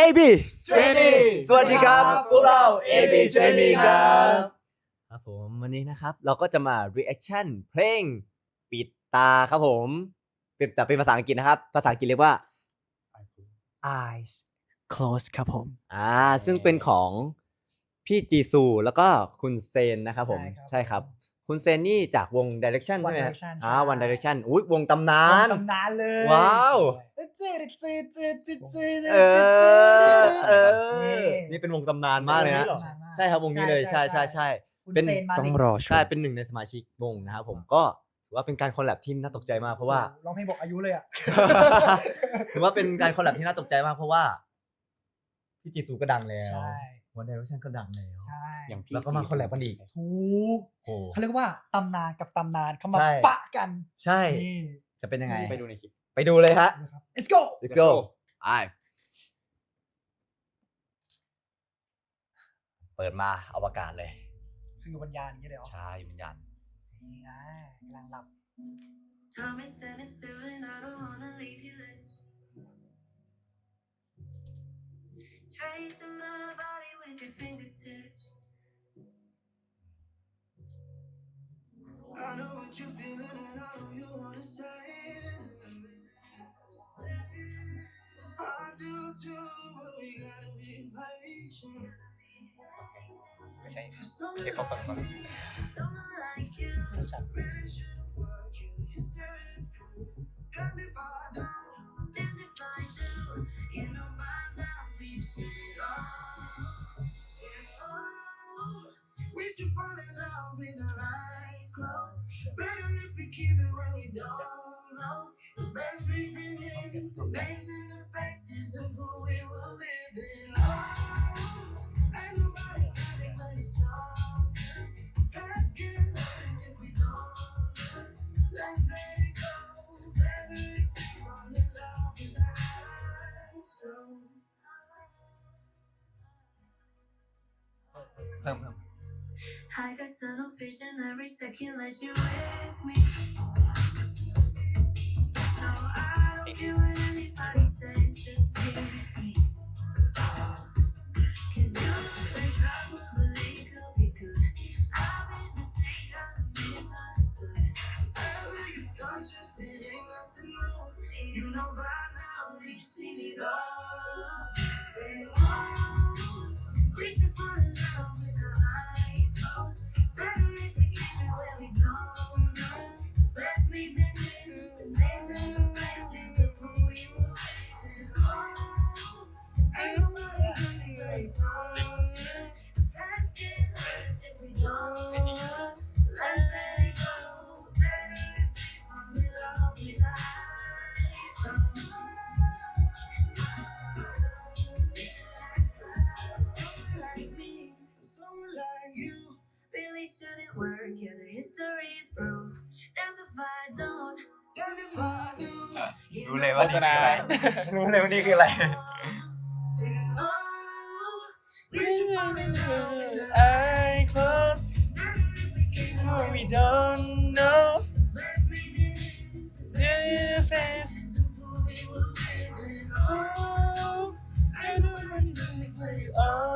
AB Training สวัสดีครับ พวกเรา AB Training ครับครับผมวันนี้นะครับเราก็จะมา reaction เพลง ปิดตาครับผมเป็นแต่เป็นภาษาอังกฤษนะครับ ภาษาอังกฤษเรียกว่า eyes closed ครับผมอ่าซึ่งเป็นของพี่จีซูแล้วก็คุณเซนนะครับผมใช่ครับใช่ ครับคุณเซนนี่จากวง Direction ใช่ One ไหมครับ Direction อ่าใช่ One Direction อุ้ยวงตำนาน ตำนานเลยว้าว จืดจืดจืดจืดจืดเออเออ นี่นี่เป็นวงตำนานมากเลยนะ วงนี้เหรอ ใช่ครับวงนี้เลย ใช่ใช่ใช่ คุณเป็น เซนมาต้องลิรอชใช่มเป็นหนึ่งในสมาชิกวงนะครับผมก็ถือว่าเป็นการคอลแลบที่น่าตกใจมากเพราะว่า ร้องเพลงบอกอายุเลยอะ ถือว่าเป็นการคอลแลบที่น่าตกใจมากเพราะว่าพี่จีซูก็ดังแล้ว ใช่ วันเดอร์ชันก็ดังแล้วใช่อย่างพี่แล้วก็มาคอลแลบกันอีกถูกโอ้เขาเรียกว่าตำนานกับตำนานเขามาใช่ปะกัน ใช่นี่จะเป็นยังไงไปดูในคลิปไปดูเลยฮะนะครับ let's go let's go ไอเปิดมาอวกาศเลย คือวิญญาณอย่างเงี้ยเลยเหรอใช่วิญญาณนี่ไงกำลังหลับ Time is standing still and I don't wanna leave your Tracing my body with your fingertips. I know what you're feeling and I know you wanna say it. I do too, but we gotta be patient. ไม่ใช่ Cause someone เทปเขาฟังก่อน Someone like you รู้จัก really shouldn't work. Yeah, the history is proof. And if I got tunnel vision every second, let you with me. รู้เลยว่าโฆษณา รู้เลยว่านี่คืออะไร Oh, we should fall in love with our I close Better if we keep it where we don't know Let's leave it in the your face faces of who we were living. oh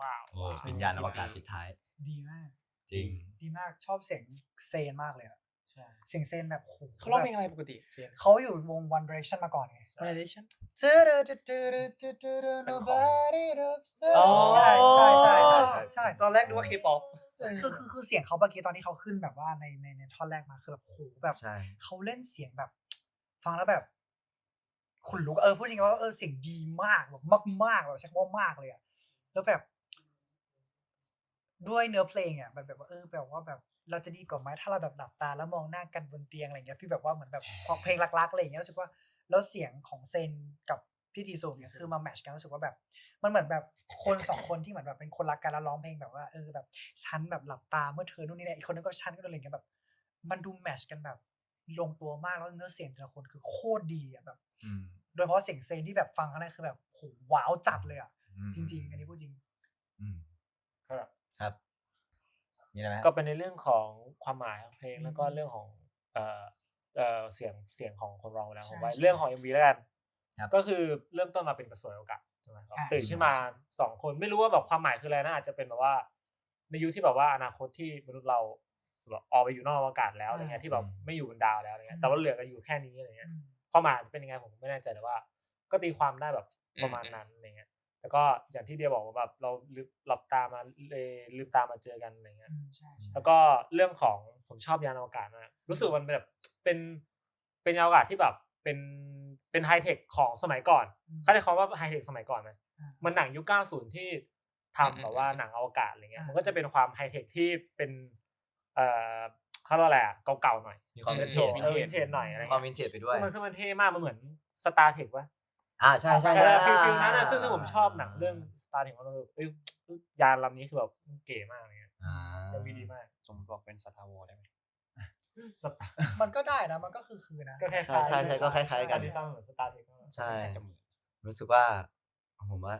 ว้าวโอ้วิญญาณอวกาศปิดท้าย ดีมาก จริง ดีมากชอบเสียงเซนมากเลยอะใช่เสียงเซนแบบโหเขาร้องเพลงอะไรปกติเสียงเขาอยู่วง One Direction มาก่อนไงอะไรดิฉัน Nobody loves us อ๋อใช่ใช่ใช่ใช่ใช่ใช่ใช่ตอนแรกนึกว่าเคป๊อปคือคือคือเสียงเขาเมื่อกี้ตอนที่เขาขึ้นแบบว่าในในในท่อนแรกมาคือแบบโหแบบใช่เขาเล่นเสียงแบบ ฟังแล้วแบบขนลุกเออพูดจริงๆว่าเออเสียงดีมากแบบมากๆแบบใช้คำว่ามากเลยอะแล้วแบบ ด้วยเนื้อเพลงอะมันแบบว่าเออแบบว่าแบบเราจะดีกว่าไหมถ้าเราแบบหลับตาแล้วมองหน้ากันบนเตียงอะไรเงี้ยพี่แบบว่าเหมือนแบบเพลงรักๆอะไรอย่างเงี้ยรู้สึกว่าแล้วเสียงของเซนกับพี่จีซูเนี่ยคือมาแมทชกันรู้สึกว่าแบบ มันเหมือนแบบคนสองคนที่เหมือนแบบเป็นคนรักกันแล้วร้องเพลงแบบว่าเออแบบฉันแบบหลับตาเมื่อเธอนู่นนี่นั่นอีกคนนึงก็ฉันก็อะไรอย่างเงี้ยแบบ มันดูแมทชกันแบบลงตัวมากแล้วเนื้อเสียงแต่ละคนคือโคตรดีอะแบบอืมโดยเฉพาะเสียงเซนที่แบบฟังครั้งแรกคือแบบโหว้าวจัดเลยอะอืมจริง ๆ อันนี้พูดจริงอืมครับ ครับมีอะไรไหมก็เป็นในเรื่องของความหมายของเพลงอืมแล้วก็เรื่องของเอ่อเอ่อเสียงเสียงของคนร้องแล้วใช่ผมว่าใช่เรื่องของ MV แล้วกัน ครับก็คือเริ่มต้นมาเป็นกระสวยโอกาสใช่ไหมครับอ่า ตื่นขึ้นมาใช่ใช่สองคนไม่รู้ว่าแบบความหมายคืออะไรนะอาจจะเป็นแบบว่า ในยุคที่แบบว่าอนาคตที่มนุษย์เราแบบออกไปอยู่นอกอวกาศแล้วอะไรเงี้ยที่แบบไม่อยู่บนดาวแล้วอะไรเงี้ยแต่ว่าเหลือกันอยู่แค่นี้อะไรเงี้ยอืมความหมายเป็นยังไงผมไม่แน่ใจแต่ว่า ก็ตีความได้แบบประมาณนั้นอะไรเงี้ย แล้วก็อย่างที่เดียบอกว่าแบบเราลืมหลับตามาเลยลืมตามาเจอกันอะไรเงี้ยอืมใช่ใช่แล้วก็เรื่องของผมชอบยานอวกาศมากรู้สึกมันเป็นแบบเป็นเป็นยานอวกาศที่แบบเป็นเป็นไฮเทคของสมัยก่อนอืมเขาจะคำว่าไฮเทคสมัยก่อนไหมอ่ามันหนังยุค 90 ที่ทำแบบว่าหนังอวกาศอะไรเงี้ยอ่ามัมันก็จะเป็นความไฮเทคที่เป็นเอ่อเขาเรียกว่าอะไรอะเก่าๆหน่อยมีความเอวิอนเทจเออวินเทจหน่อยอะไรความเงี้ยวินเทจไปด้วยมันซึ่งมันเท่มากมันเหมือนสตาร์เทควะ อ่าใช่ใช่เอใช่อฟิลฟิลนั้นอะซึ่งซึ่งผมชอบหนังเรื่องสตาร์เทคว่าเราเอ้ยยานลำนี้คือแบบเก๋มากเลยอ่าเอ็มวีดีมากสมมติบอกเป็นสตาร์วอลได้ไหมสตาร์มันก็ได้นะ มันก็คือคือนะก็คล้ายใช่ใช่ใช่ก็คล้ายๆกันดีไซน์เหมือนสตาร์เทคใช่น่าจะเหมือนรู้สึกว่า ผมว่า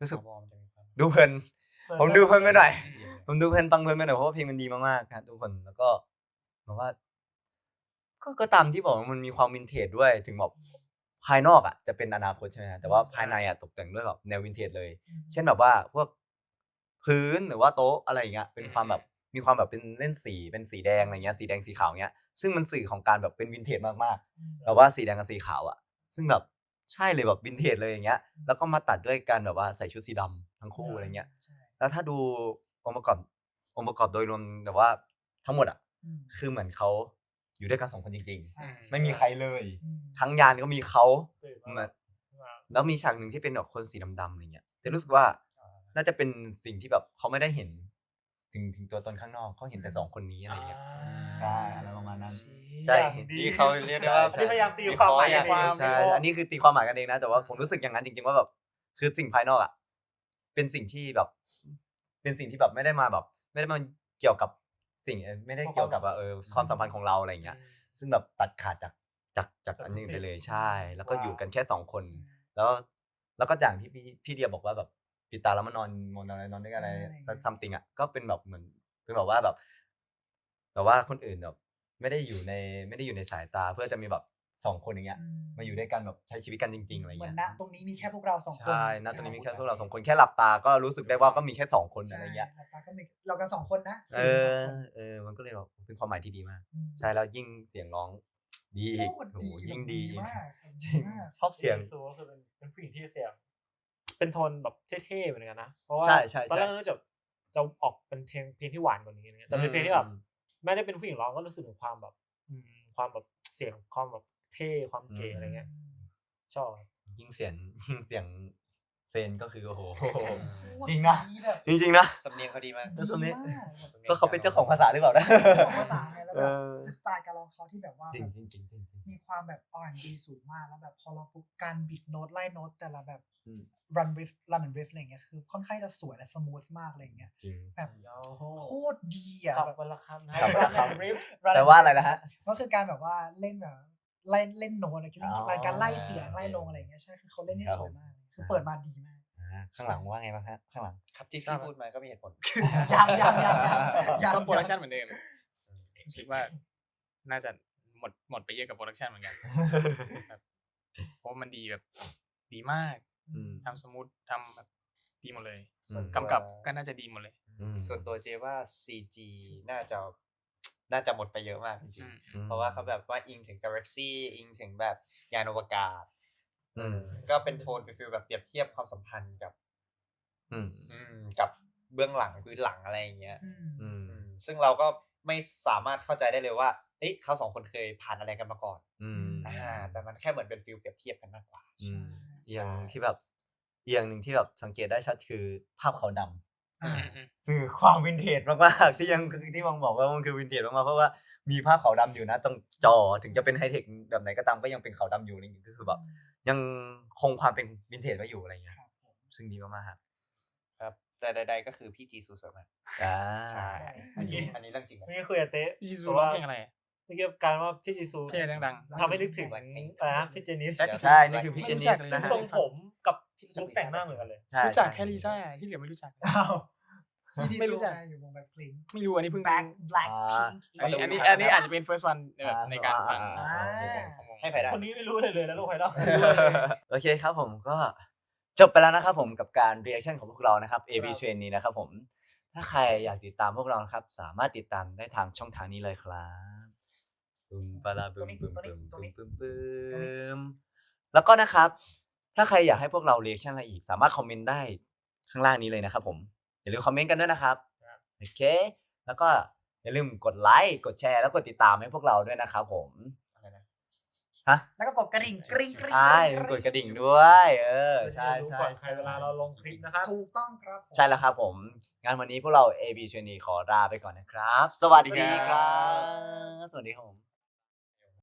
รู้สึกสตาร์วอลมันจะมีความดูเพลิน ผมดูเพลินไปหน่อยเอียงผมดูเพลินฟังเพลินไปหน่อยเพราะว่าเพลงมันดีมากๆครับทุกคนแล้วก็แบบว่า ก็ก็ตามที่บอกว่ามันมีความวินเทจด้วย ถึงแบบ ภายนอกอะจะเป็นอนาคตใช่ไหมฮะแต่ว่าภายในอะตกแต่งด้วยแบบแนววินเทจเลย เช่นแบบว่าพวกพื้นหรือว่าโต๊ะอะไรอย่างเงี้ยเป็นความแบบมีความแบบเป็นเล่นสีเป็นสีแดงอะไรเงี้ยสีแดงสีขาวเงี้ยซึ่งมันสื่อของการแบบเป็นวินเทจมากๆแบบว่าสีแดงกับสีขาวอะ ซึ่งแบบใช่เลยแบบวินเทจเลยอย่างเงี้ย แล้วก็มาตัดด้วยการแบบว่าใส่ชุดสีดำทั้งคู่อะไรเงี้ยใช่แล้วถ้าดูองค์ประกอบองค์ประกอบโดยรวมแบบว่าทั้งหมดอะอืมคือเหมือนเขา อยู่ด้วยกันสองคนจริงอ่าๆไม่มีใครเลยอืมทั้งยานก็มีเขามามาแล้วมีฉากหนึ่งที่เป็นแบบคนสีดำๆอะไรเงี้ยแต่รู้สึกว่าน่าจะเป็นสิ่งที่แบบเขาไม่ได้เห็นถึงถึงตัวตนข้างนอกเขาเห็นแต่สองคนนี้อะไรเงี้ยใช่อะไรประมาณนั้นใช่อย่างดีนี่เขาเรียกได้ว่าอันนี้พยายามตีความหมายวิเคราะห์อย่างความใช่อันนี้คือตีความหมายกันเองนะแต่ว่าผมรู้สึกอย่างนั้นจริงๆว่าแบบคือสิ่งภายนอกอะเป็นสิ่งที่แบบ เป็นสิ่งที่แบบไม่ได้มาแบบ ไม่ได้มาเกี่ยวกับ สิ่งเอ่อไม่ได้เกี่ยวกับว่าเออความสัมพันธ์ของเราอะไรอย่างเงี้ยซึ่งแบบตัดขาดจากจากจากอันนี้ไปเลยใช่ แล้วก็อยู่กันแค่สองคน แล้ว แล้วก็อย่างที่พี่พี่เดียบอกว่าแบบปิดตาแล้วมานอนนอนอะไรนอนด้วยกันอะไรเอออะไรอย่างเงี้ยซัมติงอะก็เป็นแบบเหมือนเป็นแบบว่าแบบแบบว่าคนอื่นแบบไม่ได้อยู่ในไม่ได้อยู่ในสายตาเพื่อจะมีแบบ สองคนอย่างเงี้ยมาอยู่ด้วยกันแบบใช้ชีวิตกันจริงๆอะไรเหมือเงี้นยณตรงนี้มีแค่พวกเราสองคนใช่ณตอนนี้มีแค่พวกเราสองคนแค่หลับตาก็รู้สึกได้ว่าก็มีแค่สองคนอะไรเงี้ย ใช่หลับตาก็มีเรากันสองคนนะเอสี่สองคนเออมันก็เลยแบบเป็นความหมายที่ดีมากมใช่แล้วยิ่งเสียงร้องดีอีกโคตรโอ้โหยิ่งแบบดีมากจริงมาก ชอบเสียง ซูก็คือเป็นเป็นผู้หญิงที่เสียง เป็นโทนแบบเท่ๆเหมือนกันนะ เพราะว่าใช่ใช่ใช่ ตอนแรกก็จะจะออกเป็นเพลงเพลงที่หวานกว่านี้อะไรเงี้ยแต่เป็นเพลงที่แบบอืมไม่ได้เป็นผู้หญิงร้องก็รู้สึกถึงความแบบ อืมความแบบเสียงความแบบ เท่ความเก๋อะไรเงี้ยชอบยิ่งเสียงยิ่งเสียงเซนก็คือโอ้โหโคตจริงนะดีแบบจริงๆนะสำเนียงเขาดีมากแล้วสำเนียงดีมากสำนียก็เขาเป็นเจ้าของภาษาหรือเปล่านะของภาษาไงแล้วแบบเออสไตล์การร้องเขาที่แบบว่าจริงแบบจริงจริงจริงจริงมีความแบบ R&B สูงมากแล้วแบบพอเราปุ๊บการบิดโน้ตไล่โน้ตแต่ละแบบอืม run riff run and riff อะไรเงี้ยคือค่อนข้างจะสวยและสมูทมากอะไรเงี้ยจริงแบบโอ้โหโคตรดีอะขับแบบวันละคำนะขับวันละคำริฟ run แปล and ว่า riff อะไรนะฮะก็คือการแบบว่าเล่นแบบ ไล่เล่นโน้ตอะไรเล่นอ๋อการไล่เสียงไล่ลงอะไรเงี้ยใช่คือเขาเล่นได้ครับสวยมากคือเปิดมาดีมากอ่าข้างหลังว่าไงบ้างฮะข้างหลังครับที่พี่พูดมาก็มีเหตุผลยังยังยังยังก็โปรดักชันเหมือนเดิมคิดว่าน่าจะหมดหมดไปเยอะกับโปรดักชันเหมือนกันแบบเพราะว่ามันดีแบบดีมากอืมทำสมูททำแบบดีหมดเลยอืมกำกับก็น่าจะดีหมดเลยอืมส่วนตัวเจว่า CG น่าจะ น่าจะหมดไปเยอะมากจริงอืมๆเพราะว่าเขาแบบว่าอิงถึงกาแล็กซี่อิงถึงแบบยานอวกาศอืมก็เป็นโทนฟิลแบบเปรียบเทียบความสัมพันธ์กับ อืมอืมกับเบื้องหลังพื้นหลังอะไรอย่างเงี้ยอืมอืมอืมซึ่งเราก็ไม่สามารถเข้าใจได้เลยว่าเอ๊ะเขาสองคนเคยผ่านอะไรกันมาก่อนอืมอ่า แต่มันแค่เหมือนเป็นฟิลเปรียบเทียบกันมากกว่าอืมใช่อย่างที่แบบอย่างหนึ่งที่แบบสังเกตได้ชัดคือภาพขาวดำอ่าอืม สื่อความวินเทจมากๆที่ยังที่มองบอกว่ามันคือวินเทจมากๆเพราะว่ามีภาพขาวดำอยู่นะ ตรงจอถึงจะเป็นไฮเทคแบบไหนก็ตามก็ยังเป็นขาวดำอยู่นี่ก็คือแบบยังคงความเป็นวินเทจไว้อยู่อะไรเงี้ยครับผมซึ่งดีมากๆครับครับ แต่ใด ๆ ก็คือพี่จีซูสวยมากอ่าใช่อันนี้อันนี้เรื่องจริงนะนี่คุยกับเต๊ะพี่ซูเพราะร้องว่าเพลงอะไรเมื่อกี้การว่าพี่จีซูเท่ดังทำให้นึกถึงอะไรนะพี่เจนิสใช่นี่คือพี่เจนิสนะฮะทรงผมกับลุคแต่งหน้าเหมือนกันเลยใช่รู้จักใช่แค่ลิซ่าที่เหลือไม่รู้จัก อ้าวพี่ที่ไม่รู้สู้จักไงอยู่วงแบ็คพิงไม่รู้อันนี้เพิ่งแบ็คแบล็คพิง อันนี้อันนี้อันนี้อาจจะเป็น first one แบบในการฟังอ่า ของวง ให้ไปได้ คนนี้ไม่รู้เลยเลยนะลูกไพดอลโอเคครับผมก็จบไปแล้วนะครับผมกับการ reaction ของพวกเรานะครับ A B ครับ Train นี้นะครับผมถ้าใครอยากติดตามพวกเรานะครับ สามารถติดตามได้ทางช่องทางนี้เลยครับบึมปะลาบึมบึมบึมบึมบึมบึมแล้วก็นะครับ ถ้าใครอยากให้พวกเรา reaction อะไรอีก สามารถคอมเมนต์ได้ข้างล่างนี้เลยนะครับผม อย่าลืมคอมเมนต์กันด้วยนะครับโอเค แล้วก็อย่าลืมกดไลค์กดแชร์แล้วกดติดตามให้พวกเราด้วยนะครับผมอะไรนะฮะแล้วก็กดกระดิ่งกริ๊งกริ๊งใช่อย่าลืมกดกระดิ่งด้วย เออใช่รู้ใช่ก่อนใครเวลาเราลงคลิปนะครับถูกต้องครับผมใช่แล้วครับผมงานวันนี้พวกเรา AB ชนีขอลาไปก่อนนะครับ สวัสดีครับ สวัสดีครับผม